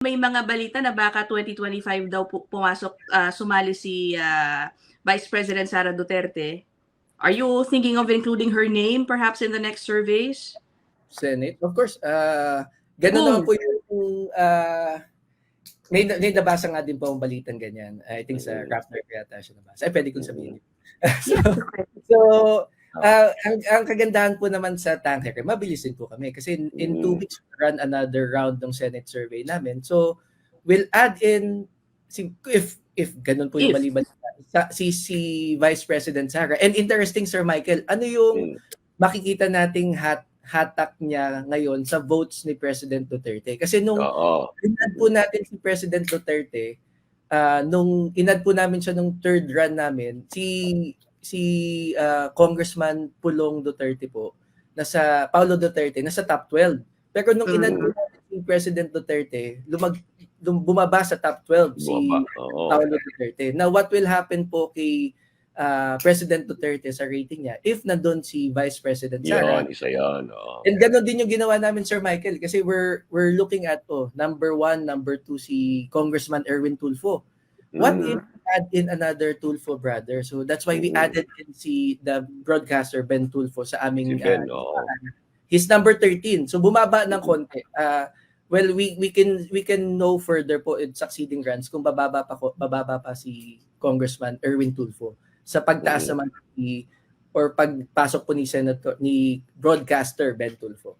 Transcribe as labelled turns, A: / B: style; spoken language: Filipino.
A: may mga balita na baka 2025 daw pu- pumasok, ah, sumali si ah, Vice President Sara Duterte. Are you thinking of including her name perhaps in the next surveys?
B: Senate. Of course, uh, ganun naman po yung uh, may, may nabasa nga din po ang balitan ganyan. I think sa. Rappler yata siya nabasa. Ay, pwede kong sabihin. so, so uh, ang, ang kagandahan po naman sa tanker, mabilis din po kami. Kasi in, in two
C: Mm.
B: weeks, we'll run another round ng Senate survey namin. So, we'll add in, si- if if ganun po yung mali sa, si, si Vice President Sara. And interesting, Sir Michael, ano yung
C: Mm.
B: makikita nating hat hatak niya ngayon sa votes ni President Duterte. Kasi nung
C: Oo.
B: inad po natin si President Duterte, ah, nung inad po namin siya nung third run namin, si si ah, Congressman Pulong Duterte po, nasa Paulo Duterte, nasa top 12. Pero nung po natin si President Duterte, lumag, lum, bumaba sa top 12 si
C: Bumaba. Oo.
B: Paulo Duterte. Now, what will happen po kay ah, President Duterte sa rating niya if nandun si Vice President Sara?
C: Yan, isa yan. Oo.
B: And gano'n din yung ginawa namin, Sir Michael, kasi we're we're looking at, oh, number one, number two, si Congressman Erwin Tulfo. What
C: Mm.
B: if add in another Tulfo brother? So that's why we
C: Mm.
B: added in si the broadcaster Ben Tulfo sa aming
C: Si Ben,
B: ah,
C: oo.
B: He's number 13. So bumaba ng konti. Ah, well, we we can we can know further po in succeeding runs kung bababa pa ko, bababa pa si Congressman Erwin Tulfo sa pagtaas
C: Mm.
B: naman ni or pagpasok po ni Senator ni broadcaster Ben Tulfo.